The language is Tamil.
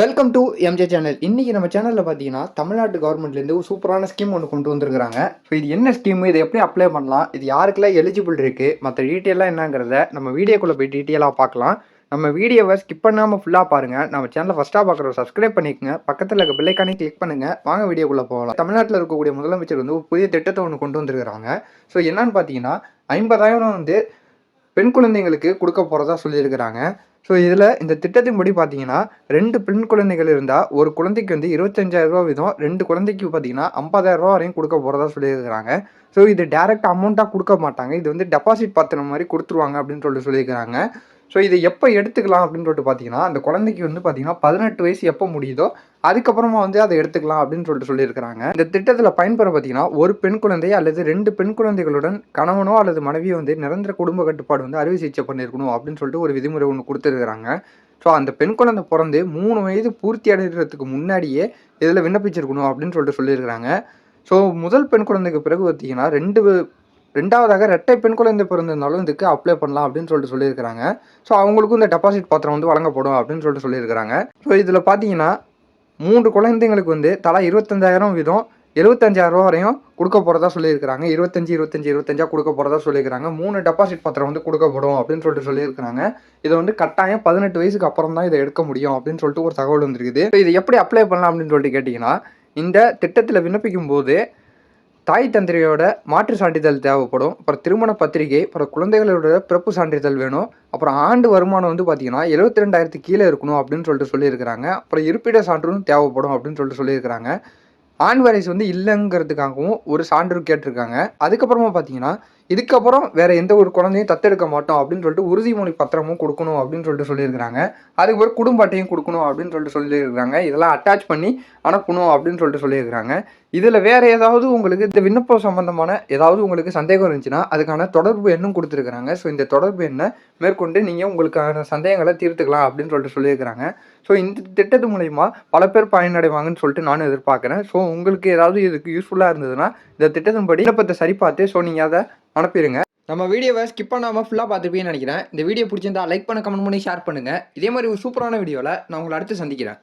வெல்கம் டு எம்ஜே சேனல் இன்றைக்கி நம்ம சேனலில் பார்த்தீங்கன்னா தமிழ்நாட்டு கவர்மெண்ட்லேருந்து ஒரு சூப்பரான ஸ்கீம் ஒன்று கொண்டு வந்திருக்காங்க ஸோ இது என்ன ஸ்கீம் இதை எப்படி அப்ளை பண்ணலாம்? இது யாருக்கெல்லாம் எலிஜிபிள் இருக்குது மற்ற டீட்டெயிலாக என்னங்கிறத நம்ம வீடியோக்குள்ளே போய் டீட்டெயிலாக பார்க்கலாம். நம்ம வீடியோவை ஸ்கிப் பண்ணாமல் ஃபுல்லாக பாருங்கள் நம்ம சேனலை ஃபஸ்ட்டாக பார்க்குறோம் சப்ஸ்கிரைப் பண்ணிக்கங்க. பக்கத்தில் இருக்க பில்லைக்கானே கிளிக் பண்ணுங்கள் வாங்க வீடியோக்குள்ளே போகலாம். தமிழ்நாட்டில் இருக்கக்கூடிய முதலமைச்சர் வந்து ஒரு புதிய திட்டத்தை ஒன்று கொண்டு வந்திருக்கிறாங்க. ஸோ என்னன்னு பார்த்தீங்கன்னா ஐம்பதாயிரம் வந்து பெண் குழந்தைங்களுக்கு கொடுக்க போகிறதா சொல்லியிருக்கிறாங்க. ஸோ இதில் இந்த திட்டத்தின்படி பார்த்தீங்கன்னா ரெண்டு பெண் குழந்தைகள் இருந்தால் ஒரு குழந்தைக்கு வந்து இருபத்தஞ்சாயிரம் ரூபா வீதம் ரெண்டு குழந்தைக்கு பார்த்தீங்கன்னா ஐம்பதாயிரம் ரூபா வரையும் கொடுக்க போகிறதா சொல்லியிருக்கிறாங்க. ஸோ இது டேரெக்ட் அமௌண்ட்டாக கொடுக்க மாட்டாங்க. இது வந்து டெபாசிட் பத்திரம் மாதிரி கொடுத்துருவாங்க அப்படின்னு சொல்லிட்டு சொல்லியிருக்கிறாங்க. ஸோ இதை எப்போ எடுத்துக்கலாம் அப்படின்னு சொல்லிட்டு பார்த்தீங்கன்னா அந்த குழந்தைக்கு வந்து பார்த்தீங்கன்னா பதினெட்டு வயசு எப்போ முடியுதோ அதுக்கப்புறமா வந்து அதை எடுத்துக்கலாம் அப்படின்னு சொல்லிட்டு சொல்லியிருக்கிறாங்க. இந்த திட்டத்தில் பயன்பெற பார்த்தீங்கன்னா ஒரு பெண் குழந்தை அல்லது ரெண்டு பெண் குழந்தைகளுடன் கணவனோ அல்லது மனைவியோ வந்து நிரந்தர குடும்ப கட்டுப்பாடு வந்து அறுவை சிகிச்சை பண்ணியிருக்கணும் அப்படின்னு சொல்லிட்டு ஒரு விதிமுறை ஒன்று கொடுத்துருக்குறாங்க. ஸோ அந்த பெண் குழந்தை பிறந்து மூணு வயது பூர்த்தி அடைகிறதுக்கு முன்னாடியே இதில் விண்ணப்பிச்சிருக்கணும் அப்படின்னு சொல்லிட்டு சொல்லியிருக்கிறாங்க. ஸோ முதல் பெண் குழந்தைக்கு பிறகு பார்த்தீங்கன்னா ரெண்டு ரெண்டாவதாக ரெட்டை பெண் குழந்தை பிறந்திருந்தாலும் இதுக்கு அப்ளை பண்ணலாம் அப்படின்னு சொல்லிட்டு சொல்லியிருக்கிறாங்க. ஸோ அவங்களுக்கும் இந்த டெபாசிட் பத்திரம் வந்து வழங்கப்படும் அப்படின்னு சொல்லிட்டு சொல்லியிருக்கிறாங்க. ஸோ இதில் பார்த்தீங்கன்னா மூன்று குழந்தைங்களுக்கு வந்து தலா இருபத்தஞ்சாயிரம் வீதம் எழுபத்தஞ்சாயிரம் ரூபா வரையும் கொடுக்க போகிறதா சொல்லியிருக்கிறாங்க. இருபத்தஞ்சி இருபத்தஞ்சி இருபத்தஞ்சா கொடுக்க போகிறதா சொல்லியிருக்கிறாங்க. மூணு டெபாசிட் பத்திரம் வந்து கொடுக்கப்படும் அப்படின்னு சொல்லிட்டு சொல்லியிருக்கிறாங்க. இதை வந்து கட்டாயம் பதினெட்டு வயசுக்கு அப்புறம் தான் இதை எடுக்க முடியும் அப்படின்னு சொல்லிட்டு ஒரு தகவல் வந்துருக்குது. இதை எப்படி அப்ளை பண்ணலாம் அப்படின்னு சொல்லிட்டு கேட்டிங்கன்னா இந்த திட்டத்தில் விண்ணப்பிக்கும் போது தாய் தந்தையோட மாற்று சான்றிதழ் தேவைப்படும். அப்புறம் திருமண பத்திரிகை அப்புறம் குழந்தைகளோட பிறப்பு சான்றிதழ் வேணும். அப்புறம் ஆண்டு வருமானம் வந்து பார்த்தீங்கன்னா எழுபத்தி ரெண்டாயிரத்துக்கு கீழே இருக்கணும் அப்படின்னு சொல்லிட்டு சொல்லியிருக்கிறாங்க. அப்புறம் இருப்பிட சான்றும் தேவைப்படும் அப்படின்னு சொல்லிட்டு சொல்லியிருக்கிறாங்க. ஆண் வரைஸ் வந்து இல்லைங்கிறதுக்காகவும் ஒரு சான்று கேட்டிருக்காங்க. அதுக்கப்புறமா பார்த்தீங்கன்னா இதுக்கப்புறம் வேற எந்த ஒரு குழந்தையும் தத்தெடுக்க மாட்டோம் அப்படின்னு சொல்லிட்டு உறுதிமொழி பத்திரமும் கொடுக்கணும் அப்படின்னு சொல்லிட்டு சொல்லியிருக்கிறாங்க. அதுக்கு ஒரு குடும்ப அட்டையும் கொடுக்கணும் அப்படின்னு சொல்லிட்டு சொல்லியிருக்கிறாங்க. இதெல்லாம் அட்டாச் பண்ணி அனுப்பணும் அப்படின்னு சொல்லிட்டு சொல்லியிருக்கிறாங்க. இதில் வேற ஏதாவது உங்களுக்கு இந்த விண்ணப்பம் சம்பந்தமான ஏதாவது உங்களுக்கு சந்தேகம் இருந்துச்சுன்னா அதுக்கான தொடர்பு எண்ணும் கொடுத்துருக்குறாங்க. ஸோ இந்த தொடர்பு எண்ணை மேற்கொண்டு நீங்கள் உங்களுக்கான சந்தேகங்களை தீர்த்துக்கலாம் அப்படின்னு சொல்லிட்டு சொல்லியிருக்கிறாங்க. ஸோ இந்த திட்டத்து மூலயமா பல பேர் பயனடைவாங்கன்னு சொல்லிட்டு நானும் எதிர்பார்க்குறேன். ஸோ உங்களுக்கு ஏதாவது இதுக்கு யூஸ்ஃபுல்லாக இருந்ததுன்னா இந்த திட்டத்தின்படி விண்ணப்பத்தை சரிபார்த்து ஸோ நீங்கள் அதை அனுப்பிடுங்க. நம்ம வீடியோவை ஸ்கிப் பண்ணாமல் ஃபுல்லாக பார்த்துருப்பீங்கன்னு நினைக்கிறேன். இந்த வீடியோ பிடிச்சிருந்தா லைக் பண்ண கமெண்ட் பண்ணி ஷேர் பண்ணுங்கள் இதே மாதிரி ஒரு சூப்பரான வீடியோவில் நான் உங்களை அடுத்து சந்திக்கிறேன்.